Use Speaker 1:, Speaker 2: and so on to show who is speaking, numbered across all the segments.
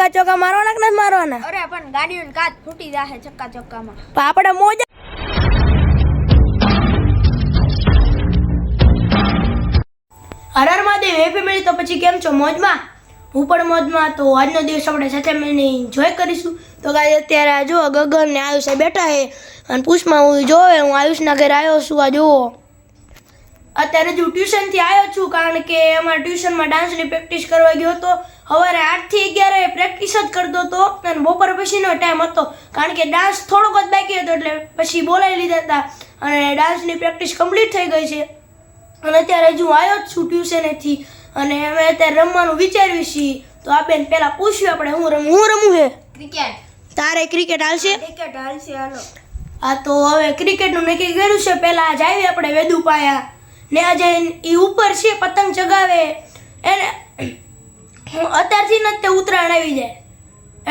Speaker 1: ચક્કા ચોક્કા મારવાના કે નથી મારવાના?
Speaker 2: અરે પણ ગાડીઓની કાચ ફૂટી જાહે ચક્કા ચોક્કામાં
Speaker 1: પણ આપણે મોજા હરર મહાદેવ હેપી મળી તો પછી કેમ છો? મોજમાં? હું પણ મોજમાં. તો આજનો દિવસ આપણે સાથે મળીને એન્જોય કરીશું. તો ગાય અત્યારે આ જુઓ ગગન ને આયુષ બેઠા હે અને પુષ્મા હું જોવે હું આયુષના ઘરે આવ્યો છું. આ જુઓ. અત્યારે જો ટ્યુશનથી આવ્યો છું કારણ કે અમારા ટ્યુશનમાં ડાન્સની પ્રેક્ટિસ કરવા ગયો હતો. સવારે આઠથી અગિયારે પ્રેક્ટિસ જ કરતો હતો અને બપોર પછીનો ટાઈમ હતો. કારણ કે ડાન્સ થોડોક જ બાકી હતો એટલે પછી બોલાવી લીધા હતા. અને ડાન્સની પ્રેક્ટિસ કમ્પ્લીટ થઈ ગઈ છે. અને અત્યારે હજુ આવ્યો જ છું ટ્યુશનેથી અને અમે અત્યારે રમવાનું વિચાર્યું છીએ. તો આ બેન પહેલાં પૂછ્યું આપણે હું રમું હું રમું હે?
Speaker 2: ક્રિકેટ
Speaker 1: તારે ક્રિકેટ હાલશે?
Speaker 2: ક્રિકેટ હાલશે હાલો.
Speaker 1: આ તો હવે ક્રિકેટનું નક્કી કર્યું છે. પહેલાં આજ આવી આપણે વેદુ પાયા ને આજે એ ઉપર છે પતંગ ચગાવે. એને અત્યારથી જ તે ઉત્તરાયણ આવી જાય.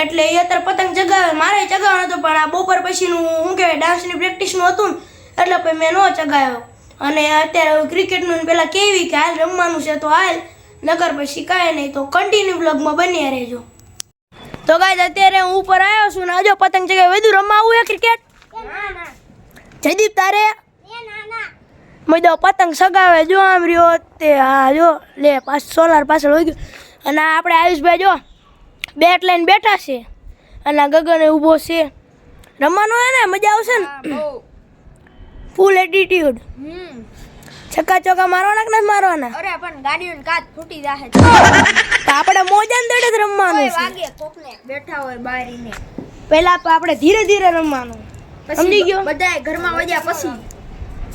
Speaker 1: એટલે એ અત્યારે પતંગ ચગાવે, મારે ચગાવવાનો હતો, પણ આ બપોર પછીનું શું કહેવાય ડાન્સની પ્રેક્ટિસનું હતું એટલે પછી મેં ન ચગાવ્યો. અને અત્યારે ક્રિકેટનું પહેલાં કેવી કે હાલ રમવાનું છે તો હાલ નગર પછી કાંઈ નહીં, તો કન્ટિન્યુ બ્લોગમાં બન્યા રહેજો. તો ગાય અત્યારે હું ઉપર આવ્યો છું ને, હજો પતંગ ચગાવે. વધુ રમવા આવું હે ક્રિકેટ જયદીપ તારે?
Speaker 2: મેં ના
Speaker 1: પતંગ સગાવે, જો આમ રહ્યો તે હા જો, લે, પાછ સોલાર પાછળ હોય ગયો. અને આપણે આયુષભાઈ જો બેટ લઈને બેઠા છે. અને ગગન ઊભો છે. રમવાનું હોય ને મજા આવશે ને? ફૂલ એટીટ્યુડ છક્કા ચોકા મારવાના કે નથી મારવાના?
Speaker 2: અરે પણ ગાડીઓની કાચ ફૂટી જાહે.
Speaker 1: તો આપણે મોજા દડે જ રમવાનું છે.
Speaker 2: વાગે કોકને બેઠા હોય બારીને.
Speaker 1: પહેલા આપણે ધીરે ધીરે રમવાનું. સમજી ગયો?
Speaker 2: બધાય ઘરમાં વજ્યા પછી.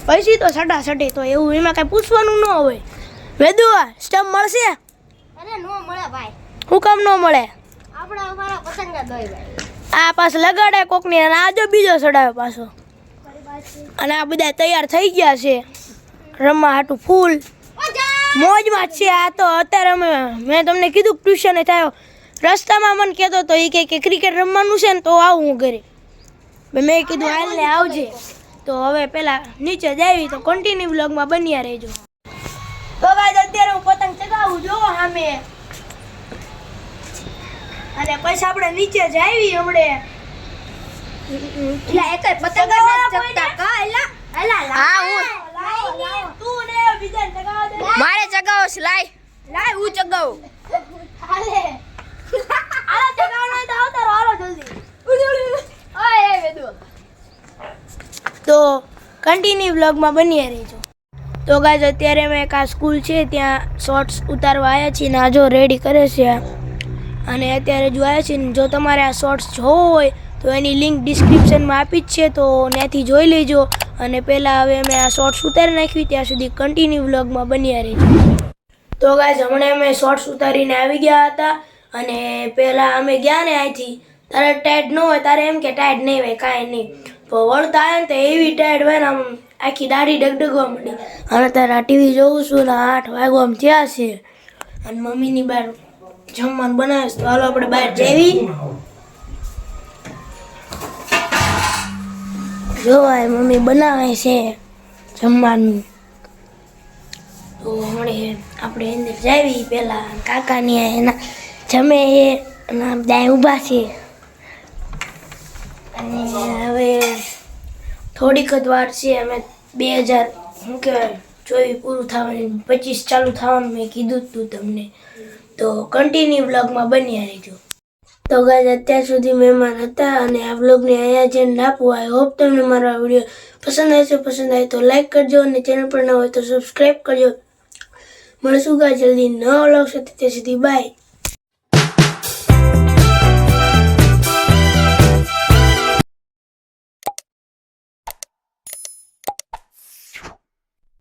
Speaker 1: પછી તો સટા સટી તો એવું એમાં કઈ પૂછવાનું ન હોય. વેદુઆ સ્ટમ્પ મળશે?
Speaker 2: અરે નો મળે ભાઈ.
Speaker 1: હું કામ ન મળે?
Speaker 2: આપણે અમારા પતંગ જ ભાઈ.
Speaker 1: આ પાછો લગાડે કોકની અને આજો બીજો ચડાવે પાછો. અને આ બધા તૈયાર થઈ ગયા છે. રમવા હાટું ફૂલ. મોજમાં છે આ તો. અત્યારે અમે મેં તમને કીધું ટ્યુશને થયો. રસ્તામાં મને કહેતો હતો એ કે ક્રિકેટ રમવાનું છે ને તો આવું હું ઘરે. મેં કીધું હાલ ને આવજે. તો હવે પેલા નીચે જાવી તો કન્ટિન્યુ બ્લોગમાં બન્યા રહેજો. તો ગાઈસ અત્યારે હું પતંગ ચગાવું જોવો સામે અને પછી આપણે નીચે જાવી હમણે.
Speaker 2: એટલે એક જ પતંગ ના ચગતા. કા એલા? એલા
Speaker 1: હા, હું. તું ને બીજા ચગાવવા દે.
Speaker 2: મારે ચગાવો છે લાય. લાય હું ચગાવું.
Speaker 1: હાલે. આલો ચગાવવાનો તો આવતો રહો, હાલો જલ્દી.
Speaker 2: ઓય એ વેદુ.
Speaker 1: તો કન્ટિન્યુ વ્લોગમાં બન્યા રહેજો. તો ગાઈઝ અત્યારે મેં એક આ સ્કૂલ છે, ત્યાં શોર્ટ્સ ઉતારવા આવ્યા છીએ ને આ રેડી કરે છે અને અત્યારે જો આવ્યા છીએ જો તમારે આ શોર્ટ્સ જોવો હોય, તો એની લિંક ડિસ્ક્રિપ્શનમાં આપી જ છે, તો ત્યાંથી જોઈ લેજો. અને પહેલાં હવે અમે આ શોર્ટ્સ ઉતારી નાખ્યું ત્યાં સુધી કન્ટિન્યુ બ્લોગમાં બન્યા રહેજો. તો ગાઈઝ હમણાં અમે શોર્ટ્સ ઉતારીને આવી ગયા હતા, અને પહેલાં અમે ગયા ને અહીંથી. તારે ટાઈટ ન હોય, તારે એમ કે ટાઈટ નહીં હોય, કાંઈ નહીં. વળતા આવે ને તો એવી ટાઈટ હોય ને આમ આખી દાઢી ડગડગવા માંડી. અને તારે ટીવી જોઉં છું ને આઠ વાગવા થયા છે. અને મમ્મીની બહાર જમવાનું બનાવે તો હાલો આપણે બહાર જેવી જોવાય મમ્મી બનાવે છે જમવાનું. તો હમણે આપણે અંદર જાવી, પેલા કાકાની એના જમે એ અને દાય ઊભા છે. અને હવે થોડીક જ વાર છે, અમે બે હજાર, શું કહેવાય, ચોવીસ પૂરું થવાનું, પચીસ ચાલુ થવાનું, મેં કીધું હતું તમને. તો કન્ટિન્યુ બ્લોગમાં બન્યા રહેજો. તો ગાજ અત્યાર સુધી મહેમાન હતા અને આ બ્લોગને અહીંયા જેને આપવું આઈ હોપ તમને મારો આ વીડિયો પસંદ આવશે પસંદ આવે તો લાઈક કરજો અને ચેનલ પર ન હોય તો સબસ્ક્રાઈબ કરજો. મળશું ગા જલ્દી ન વ્લોગ સાથે. ત્યાં સુધી બાય